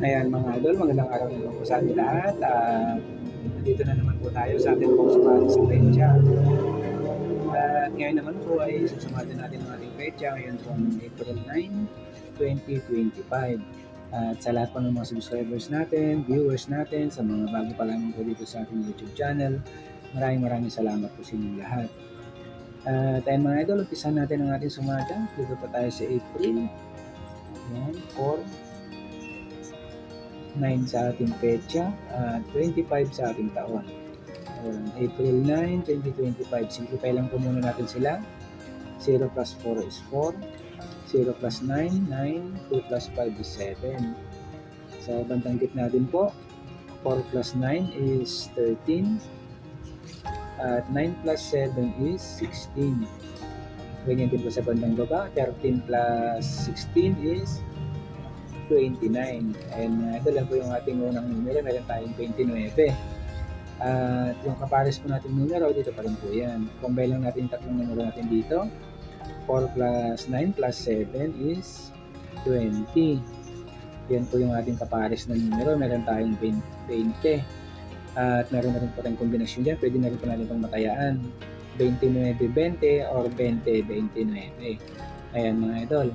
Ayan mga idol, magandang araw naman po sa ating lahat. At nandito na naman po tayo sa ating pong sumali sa pecha. At ngayon naman po ay susumali natin ang ating pecha ngayon po April 9, 2025. At sa lahat po ng mga subscribers natin, viewers natin, sa mga bago pa lamang po dito sa ating YouTube channel, maraming maraming salamat po sa inyong lahat. At ayun mga idol, umpisa natin ang ating sumada. Dito pa tayo sa April. Ayan, 4, 9 sa ating petsa at 25 sa ating taon. Ayan, April 9, 2025. Simplify lang po muna natin sila. 0 plus 4 is 4. 0 plus 9, 9. 2 plus 5 is 7. Sa bandang gitna din po, 4 plus 9 is 13. At 9 plus 7 is 16. Ganyan din po sa bandang baba, 13 plus 16 is 29. And uh, lang po yung ating unang numero. Meron tayong 29. At yung kapares po natin numero, dito pa rin po yan. Combine lang natin tatlong numero natin dito. 4 plus 9 plus 7 is 20. Yan po yung ating kapares na numero. Meron tayong 20. At meron na rin po tayong kombinasyon dyan. Pwede na rin po natin itong matayaan. 29-20 or 20-29. Ayan mga idol.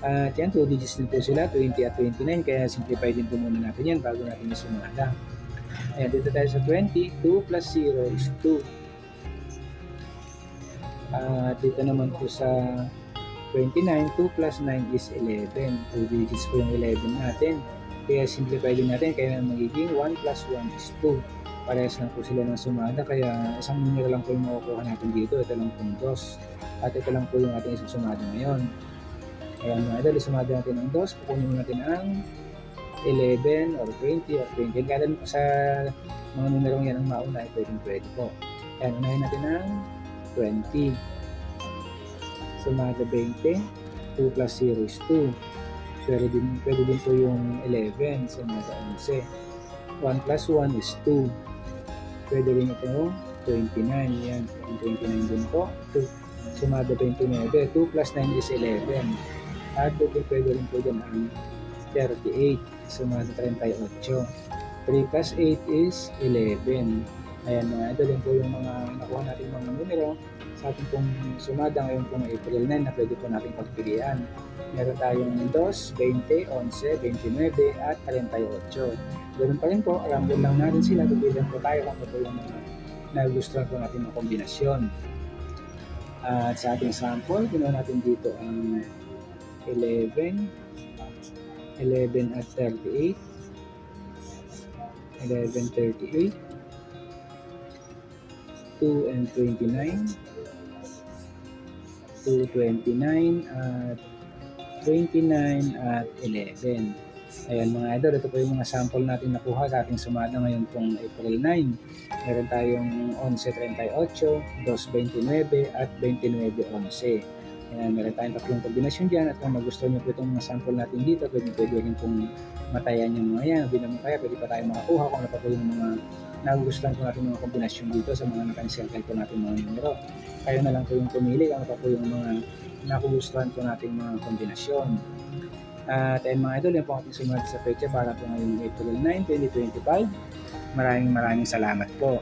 At yan, 2 digits din po sila, 20 at 29. Kaya simplify din po muna natin yan bago natin isumada. Ayan, dito tayo sa 20. 2 plus 0 is 2. At dito naman po sa 29, 2 plus 9 is 11. 2 digits po yung 11 natin. Kaya simplify din natin. Kaya magiging 1 plus 1 is 2. Parehas lang po sila ng sumada. Kaya isang numero lang po yung makukuha natin dito. Ito lang pong 2. At ito lang po yung ating isusumada ngayon. Ayan mga idol, isumada natin ang 2. Kukunin natin ang 11 or 20 or 20. Kaya sa mga numerong yan ang mauna ay pwedeng pwede po. Ayan, unahin natin ang 20. Sumada 20. 2 plus 0 is 2. Pwede din, pwede din po yung 11. Sumada 11. 1 plus 1 is 2. Pwede rin ito 29. Yan. Yung 29 din po. 2. Sumada 29. 2 plus 9 is 11. At pwede rin po dyan ang 38. Sumada 38. 3 plus 8 is 11. Ayan mga idol, yun po yung mga nakuha natin mga numero sa ating pong sumada ngayon pong April 9 na pwede po natin pagpilian. Meron tayong 2, 20, 11, 29 at 38. Ganun pa rin po, rambol lang natin sila. Tubilan po tayo kung po yung mga nagustuhan po natin ng kombinasyon. At sa ating sample, ginawa natin dito ang 11, 11 at 38, 11, 38, 2 and 29, 2, 29 at 29 at 11. Ayan mga idol, ito po yung mga sample natin nakuha sa ating sumada ngayon pong April 9. Meron tayong 11.38, 2.29 at 29.11. Ayan, meron tayong tatlong kombinasyon dyan at kung nagustuhan nyo po itong mga sample natin dito, pwede pwede rin pong matayan yung mga yan. Hindi naman kaya, pwede pa tayo makakuha kung ano pa po yung mga nagugustuhan po natin mga kombinasyon dito sa mga nakancircle po natin mga numero. Kayo na lang po yung pumili kung ano pa po yung mga nagugustuhan po natin mga kombinasyon. At ayun mga idol, yan po ating sumunod sa pecha para po ngayong April 9, 2025. Maraming maraming salamat po.